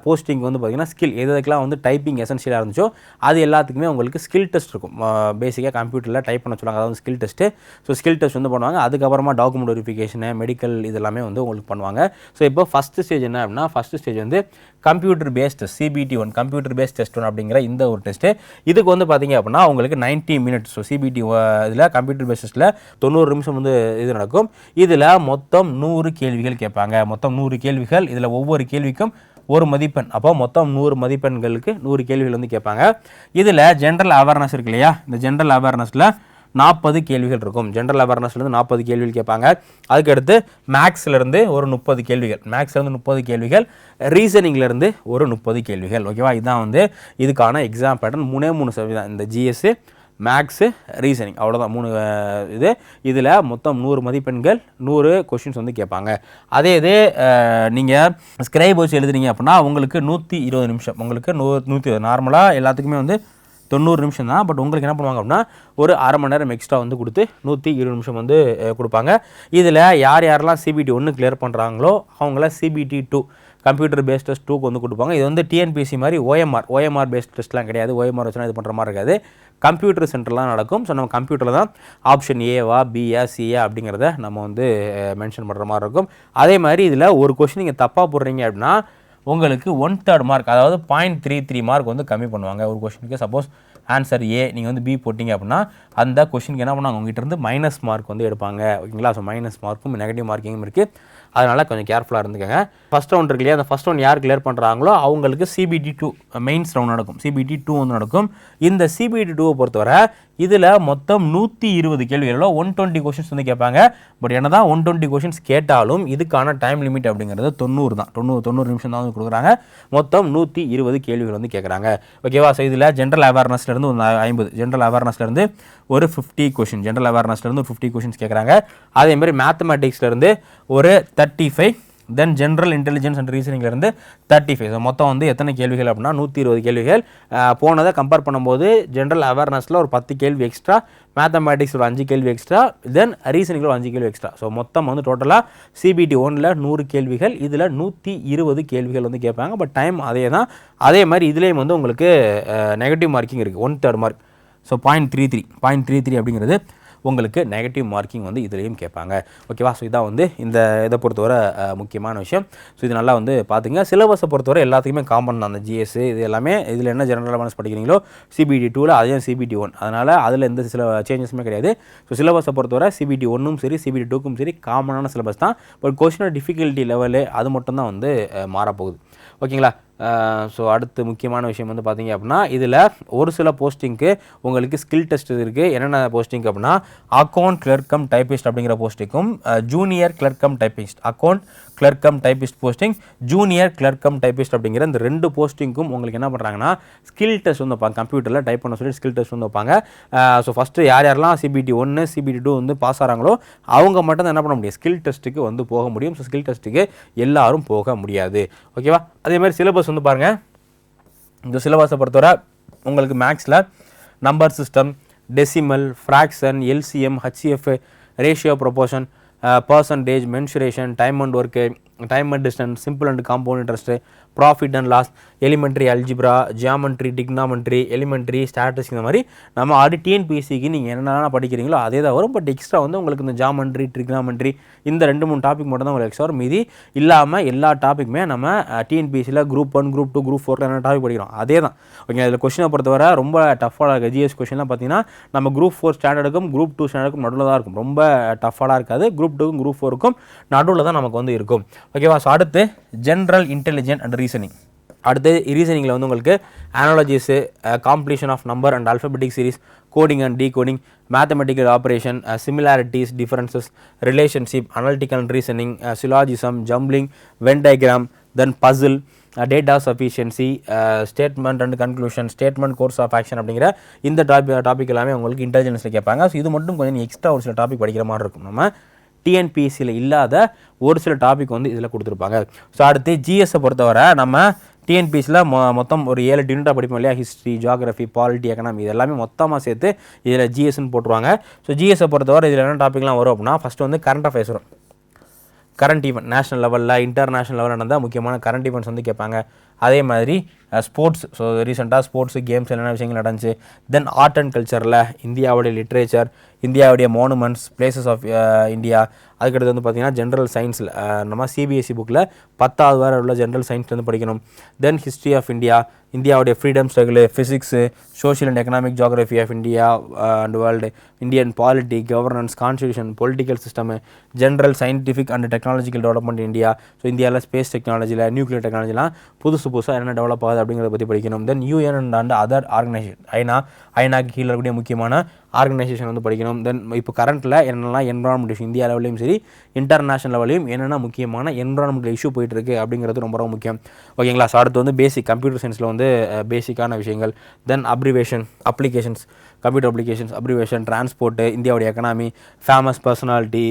போஸ்டிங் வந்து பார்த்திங்கன்னா ஸ்கில் எது எதுக்கெல்லாம் வந்து டைப்பிங் எசென்ஷியலாக இருந்துச்சோ அது எல்லாத்துக்குமே உங்களுக்கு ஸ்கில் டெஸ்ட் இருக்கும். பேசிக்காக கம்ப்யூட்டரில் டைப் பண்ண சொல்லுவாங்க. அதாவது skill test so skill test வந்து பண்ணுவாங்க. அதுக்கப்புறமா டாக்குமெண்ட் வெரிஃபிகேஷனு மெடிக்கல் இதெல்லாமே வந்து உங்களுக்கு பண்ணுவாங்க. ஸோ இப்போ ஃபஸ்ட்டு ஸ்டேஜ் என்ன அப்படின்னா ஃபஸ்ட்டு ஸ்டேஜ் வந்து computer based CBT one computer based test one அப்படிங்கிற இந்த ஒரு டெஸ்ட்டு இதுக்கு வந்து பார்த்தீங்க அப்படின்னா உங்களுக்கு 90 மினிட்ஸ் ஸோ சிபிடி இதில் கம்ப்யூட்டர் பேஸ்ட் டெஸ்ட்டில் தொண்ணூறு நிமிஷம் வந்து இது நடக்கும். இதில் மொத்தம் நூறு கேள்விகள் கேட்பாங்க. மொத்தம் நூறு கேள்விகள். இதில் ஒவ்வொரு கேள்விக்கும் ஒரு மதிப்பெண். அப்போ மொத்தம் நூறு மதிப்பெண்களுக்கு நூறு கேள்விகள் வந்து கேட்பாங்க. இதில் ஜென்ரல் அவேர்னஸ் இருக்கு இல்லையா? இந்த ஜென்ரல் அவேர்னஸில் நாற்பது கேள்விகள் இருக்கும். ஜென்ரல் அவேர்னஸ்லேருந்து நாற்பது கேள்விகள் கேட்பாங்க. அதுக்கடுத்து மேக்ஸ்லேருந்து ஒரு முப்பது கேள்விகள். மேக்ஸ்லேருந்து முப்பது கேள்விகள். ரீசனிங்லேருந்து ஒரு முப்பது கேள்விகள். ஓகேவா இதுதான் வந்து இதுக்கான எக்ஸாம் பேட்டர்ன் மூணே மூணு சதவீதம். இந்த ஜிஎஸ்ஸு மேக்ஸு ரீசனிங் அவ்வளோதான் மூணு இது. இதில் மொத்தம் நூறு மதிப்பெண்கள் நூறு கொஷின்ஸ் வந்து கேட்பாங்க. அதே இது நீங்கள் ஸ்கிரைப் வச்சு எழுதுறீங்க அப்படின்னா உங்களுக்கு நூற்றி இருபது நிமிஷம். உங்களுக்கு நூ நூற்றி நார்மலாக எல்லாத்துக்குமே வந்து தொண்ணூறு நிமிஷம் தான். பட் உங்களுக்கு என்ன பண்ணுவாங்க அப்படின்னா ஒரு அரை மணி நேரம் எக்ஸ்ட்ரா வந்து கொடுத்து நூற்றி இருபது நிமிஷம் வந்து கொடுப்பாங்க. இதில் யார் யாரெல்லாம் சிபிடி ஒன்று கிளியர் பண்ணுறாங்களோ அவங்கள CBT two computer based test டூக்கு வந்து கொடுப்பாங்க. இது வந்து டிஎன்பிசி மாதிரி ஓஎம்ஆர் ஓஎம்ஆர் பேஸ்ட் டெஸ்ட்லாம் கிடையாது. ஓஎம்ஆர் வச்சுனா இது பண்ணுற மாதிரி இருக்காது. கம்ப்யூட்டர் சென்டர்லாம் நடக்கும். ஸோ நம்ம கம்ப்யூட்டரில் தான் ஆப்ஷன் ஏவா பிஏ சிஏ அப்படிங்கிறத நம்ம வந்து மென்ஷன் பண்ணுற மாதிரி இருக்கும். அதே மாதிரி இதில் ஒரு கொஷின் நீங்கள் தப்பாக போடுறீங்க அப்படின்னா உங்களுக்கு ஒன் தேர்ட் மார்க் அதாவது பாயிண்ட் த்ரீ த்ரீ மார்க் வந்து கம்மி பண்ணுவாங்க. ஒரு கொஷினுக்கு சப்போஸ் ஆன்சர் ஏ நீங்கள் வந்து பி போட்டிங்க அப்படின்னா அந்த கொஷினுக்கு என்ன பண்ணுவாங்க? உங்ககிட்ட இருந்து மைனஸ் மார்க் வந்து எடுப்பாங்க. ஓகேங்களா? ஸோ மைனஸ் மார்க்கும் நெகட்டிவ் மார்க்கிங்கும் இருக்குது அதனால் கொஞ்சம் கேர்ஃபுல்லாக இருந்துக்கங்க. ஃபஸ்ட் ரவுண்ட் இருக்கு இல்லையா? அந்த ஃபஸ்ட் ரவுண்ட் யார் கிளியர் பண்ணுறாங்களோ அவங்களுக்கு சிபிடி டூ மெயின்ஸ் ரவுண்ட் நடக்கும். சிபிடி டூ வந்து நடக்கும். இந்த சிபிடி டூவை பொறுத்தவரை இதில் மொத்தம் நூற்றி இருபது கேள்விகளில் ஒன் டுவெண்ட்டி கொஷின்ஸ் வந்து கேட்பாங்க. பட் என்ன தான் ஒன் டுவெண்ட்டி கொஷின்ஸ் கேட்டாலும் இதுக்கான டைம் லிமிட் அப்படிங்கிறது தொண்ணூறு தான். தொண்ணூறு தொண்ணூறு நிமிஷம் தான் வந்து கொடுக்குறாங்க. மொத்தம் நூற்றி இருபது கேள்விகள் வந்து கேட்குறாங்க. ஓகேவா ஸோ இதில் ஜென்ரல் அவேர்னஸ்லேருந்து ஒரு ஐம்பது. ஜென்ரல் அவேர்னஸ்லேருந்து ஒரு ஃபிஃப்டி கொஷின் ஜென்ரல் அவேர்னஸ்லேருந்து ஒரு ஃபிஃப்டி கொஷின்ஸ் கேட்குறாங்க. அதேமாதிரி மேத்தமெட்டிக்ஸ்லேருந்து மேத்தமேட்டிக்ஸ்லேருந்து ஒரு thirty five then general intelligence and ரீசனிங்லேருந்து thirty five so மொத்தம் வந்து எத்தனை கேள்விகள் அப்படின்னா நூற்றி இருபது கேள்விகள். போனதை கம்பேர் பண்ணும்போது ஜென்ரல் அவேர்னஸில் ஒரு பத்து கேள்வி எக்ஸ்ட்ரா மேத்தமேட்டிக்ஸ் ஒரு அஞ்சு கேள்வி எக்ஸ்ட்ரா தென் ரீசனிங்கில் ஒரு அஞ்சு கேள்வி எக்ஸ்ட்ரா ஸோ மொத்தம் வந்து டோட்டலாக சிபிடி ஒனில் நூறு கேள்விகள் இதில் நூற்றி இருபது கேள்விகள் வந்து கேட்பாங்க. பட் டைம் அதே தான். அதே மாதிரி இதுலேயும் வந்து உங்களுக்கு நெகட்டிவ் மார்க்கிங் இருக்குது one third mark so point three three point three three அப்படிங்கிறது உங்களுக்கு நெகட்டிவ் மார்க்கிங் வந்து இதுலேயும் கேட்பாங்க. ஓகேவா ஸோ இதான் வந்து இந்த இதை பொறுத்தவரை முக்கியமான விஷயம். ஸோ இது நல்லா வந்து பார்த்துங்க சிலபஸை பொறுத்தவரை எல்லாத்துக்குமே காமன் தான். அந்த ஜிஎஸ் இது எல்லாமே இதில் என்ன ஜெனரல் அவேர்னஸ் படிக்கிறீங்களோ சிபிடி டூவில் அதையும் சிபிடி ஒன் அதனால் அதில் எந்த சில சேஞ்சஸுமே கிடையாது. ஸோ சிலபஸை பொறுத்தவரை சிபிடி ஒன்றும் சரி சிபிடி டூக்கும் சரி காமனான சிலபஸ் தான். பட் கொஸ்டினோட டிஃபிகல்ட்டி லெவலு அது மட்டும் தான் வந்து மாறப்போகுது. ஓகேங்களா ஸோ அடுத்து முக்கியமான விஷயம் வந்து பார்த்தீங்க அப்படின்னா இதில் ஒரு சில போஸ்டிங்க்கு உங்களுக்கு ஸ்கில் டெஸ்ட் இருக்குது என்னென்ன போஸ்டிங் அப்படின்னா அக்கௌண்ட் கிளர்க்கம் டைப்பிஸ்ட் அப்படிங்கிற போஸ்டிங்கும் junior clerk cum typist account clerk cum typist posting junior clerk cum typist அப்படிங்கிற இந்த ரெண்டு போஸ்டிங்க்கும் உங்களுக்கு என்ன பண்ணுறாங்கன்னா ஸ்கில் டெஸ்ட் வந்து வைப்பாங்க. கம்ப்யூட்டரில் டைப் பண்ண சொல்லி ஸ்கில் டெஸ்ட் வந்து வைப்பாங்க. ஸோ ஃபஸ்ட்டு யார் யாரெல்லாம் சிபிடி ஒன்று சிபிடி டூ வந்து பாஸ் ஆகிறாங்களோ அவங்க மட்டும் தான் என்ன பண்ண முடியும்? ஸ்கில் டெஸ்ட்டுக்கு வந்து போக முடியும். ஸோ ஸ்கில் டெஸ்ட்டுக்கு எல்லாரும் போக முடியாது. ஓகேவா அதே மாதிரி சிலபஸ் வந்து பாருங்கள் இந்த சிலபஸை பொறுத்தவரை உங்களுக்கு மேக்ஸில் number system decimal fraction LCM HCF ratio proportion percentage mensuration time and work time and distance simple and compound interest profit and loss elementary algebra geometry trigonometry elementary stats இந்த மாதிரி நம்ம ஆல்ரெடி டிஎன்பிஎஸ்சிக்கு நீங்கள் என்னென்ன படிக்கிறீங்களோ அதே தான் வரும். பட் எக்ஸ்ட்ரா வந்து உங்களுக்கு இந்த ஜாமெண்ட்ரி டிக்னாமெண்ட்ரி இந்த ரெண்டு மூணு டாபிக் மட்டும் தான் உங்களுக்கு எக்ஸ்ட்ரா வரும். மீதி இல்லாமல் எல்லா டாப்பிக்குமே நம்ம டிஎன்பிஎஸ்சியில் group one group two group ஃபோரில் என்ன டாபிக் படிக்கிறோம்? அதே தான். ஓகே அதில் கொஷினை பொறுத்தவரை ரொம்ப டஃபாக இருக்குது ஜிஎஸ் கொஷின்லாம் பார்த்தீங்கன்னா நம்ம குரூப் ஃபோர் ஸ்டாண்டர்டுக்கும் குரூப் டூ ஸ்டாண்டர்டுக்கும் நடுவில் தான் இருக்கும். ரொம்ப டஃபாக இருக்காது. குரூப் டூக்கும் குரூப் ஃபோருக்கும் நடுவில் தான் நமக்கு வந்து இருக்கும். ஓகேவா? ஸோ அடுத்து ஜென்ரல் இன்டெலிஜென்ட் அண்ட் ரீசனிங் அடுத்து ரீசனிங்கில் வந்து உங்களுக்கு analogies completion of number and alphabetic series coding and decoding mathematical operation similarities differences relationship analytical reasoning syllogism jumbling Venn diagram then puzzle data sufficiency statement and conclusion statement course of action அப்படிங்கிற இந்த டாபிக் டாபிக் எல்லாமே உங்களுக்கு இன்டெலிஜென்ஸில் கேட்பாங்க. ஸோ இது மட்டும் கொஞ்சம் எக்ஸ்ட்ரா ஒரு சில டாபிக் படிக்கிற மாதிரி இருக்கும். நம்ம டிஎன்பிஎஸ்சியில் இல்லாத ஒரு சில டாபிக் வந்து இதில் கொடுத்துருப்பாங்க. ஸோ அடுத்து ஜிஎஸ்ஸை பொறுத்தவரை நம்ம டிஎன்பிஎஸ்சியில் மொ மொத்தம் ஒரு ஏழு டியூனிட்டாக படிப்போம் இல்லையா? ஹிஸ்ட்ரி ஜியாகிரஃபி பாலிட்டி எக்கனாமி இது எல்லாமே மொத்தமாக சேர்த்து இதில் ஜிஎஸ்ன்னு போட்டுருவாங்க. ஸோ ஜிஎஸ்ஸை பொறுத்தவரை இதில் என்ன டாப்பிக்லாம் வரும் அப்படின்னா ஃபஸ்ட்டு வந்து கரண்ட் அஃபேர்ஸ் வரும். கரண்ட் ஈவெண்ட் நேஷனல் லெவலில் இன்டர்நேஷனல் லெவலில் நடந்தால் முக்கியமான கரண்ட் ஈவெண்ட்ஸ் வந்து கேட்பாங்க. அதே மாதிரி ஸ்போர்ட்ஸ் ஸோ ரீசெண்டாக ஸ்போர்ட்ஸ் கேம்ஸ் என்னென்ன விஷயங்கள் நடந்துச்சு? தென் ஆர்ட் அண்ட் கல்ச்சரில் இந்தியாவுடைய லிட்ரேச்சர் இந்தியாவுடைய மானுமெண்ட்ஸ் பிளேசஸ் ஆஃப் இந்தியா அதுக்கடுத்து வந்து பார்த்திங்கன்னா ஜென்ரல் சயின்ஸில் uh, நம்ம சிபிஎஸ்சி புக்கில் பத்தாவது வரை உள்ள ஜென்ரல் சயின்ஸ் வந்து படிக்கணும். தென் ஹிஸ்ட்ரி ஆஃப் இந்தியா இந்தியாவுடைய freedom struggle physics social and economic geography of India and world Indian polity governance constitution political system general scientific and technological development India so இந்தியாவில் ஸ்பேஸ் டெக்னாலஜியில் நியூக்ளியர் டெக்னாலஜிலாம் புதுசு புதுசாக என்ன டெவலப் ஆகுது அப்படிங்கிறத பற்றி படிக்கணும். Then UN and other organisation ஐநா ஐநாக்கு கீழே இருக்கக்கூடிய முக்கியமான ஆர்கனைசேஷன் வந்து படிக்கணும். தென் இப்போ கரண்ட்டில் என்னெல்லாம் என்வரான்மெண்ட் இஷ்யூ இந்தியா லெவலையும் சரி இன்டர்நேஷனல் லெவலையும் என்னென்ன முக்கியமான என்வரான்மெண்ட் இஷ்யூ போயிட்டுருக்கு அப்படிங்கிறது ரொம்ப ரொம்ப முக்கியம். ஓகேங்களா ஸோ அடுத்து வந்து பேசிக் கம்ப்யூட்டர் சயின்ஸில் வந்து பேசிக்கான விஷயங்கள். Then abbreviation applications computer applications abbreviation transport இந்தியாவுடைய economy famous personality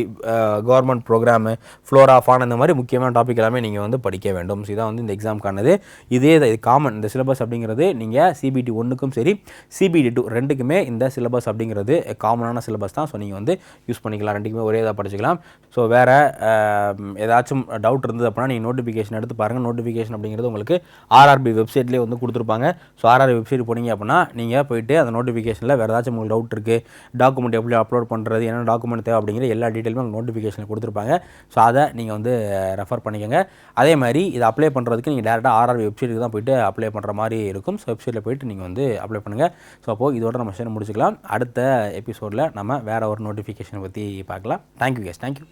government programme flora fauna இந்த மாதிரி முக்கியமான டாபிக் எல்லாமே நீங்கள் வந்து படிக்க வேண்டும். ஸோ இதான் வந்து இந்த எக்ஸாம்க்கானது இதே இது காமன் இந்த சிலபஸ் அப்படிங்கிறது நீங்கள் சிபிடி ஒன்றுக்கும் சரி சிபிடி டூ ரெண்டுக்குமே இந்த சிலபஸ் அப்படிங்கிறது காமனான சிலபஸ் தான். ஸோ நீங்கள் வந்து யூஸ் பண்ணிக்கலாம். ரெண்டுக்குமே ஒரே இதாக படிச்சுக்கலாம். ஸோ வேறு um, ஏதாச்சும் டவுட் இருந்தது அப்படின்னா நீங்கள் நோட்டிஃபிகேஷன் எடுத்து பாருங்கள் நோட்டிஃபிகேஷன் அப்படிங்கிறது உங்களுக்கு ஆர்ஆர்பி வெப்சைட்லேயே வந்து கொடுத்துருப்பாங்க. ஸோ ஆர்ஆர்பி வெப்சைட் போனீங்க அப்படின்னா நீங்கள் போயிட்டு அந்த நோட்டிஃபிகேஷனில் வேறு ஏதாச்சும் உங்களுக்கு டவுட் இருக்குது டாக்குமெண்ட் எப்படி அப்லோட் பண்ணுறது என்ன டாக்குமெண்ட் தேவை அப்படிங்கிற எல்லா டீட்டெயிலுமே உங்களுக்கு நோட்டிஃபிகேஷனில் கொடுத்துருப்பாங்க. ஸோ அதை நீங்கள் வந்து ரெஃபர் பண்ணிக்கோங்க. அதே மாதிரி இதை அப்ளை பண்ணுறதுக்கு நீங்கள் டேரெக்டாக ஆர்ஆர்பி வெப்சைட்டுக்கு தான் போயிட்டு அப்ளை பண்ணுற மாதிரி இருக்கும். ஸோ வெப்சைட்டில் போயிட்டு நீங்கள் வந்து அப்ளை பண்ணுங்கள் ஸோ அப்போது இதோட நம்ம ஷேர் முடிச்சுக்கலாம். அடுத்த எபிசோடில் நம்ம வேறு ஒரு நோட்டிஃபிகேஷன் பற்றி பார்க்கலாம். Thank you case thank you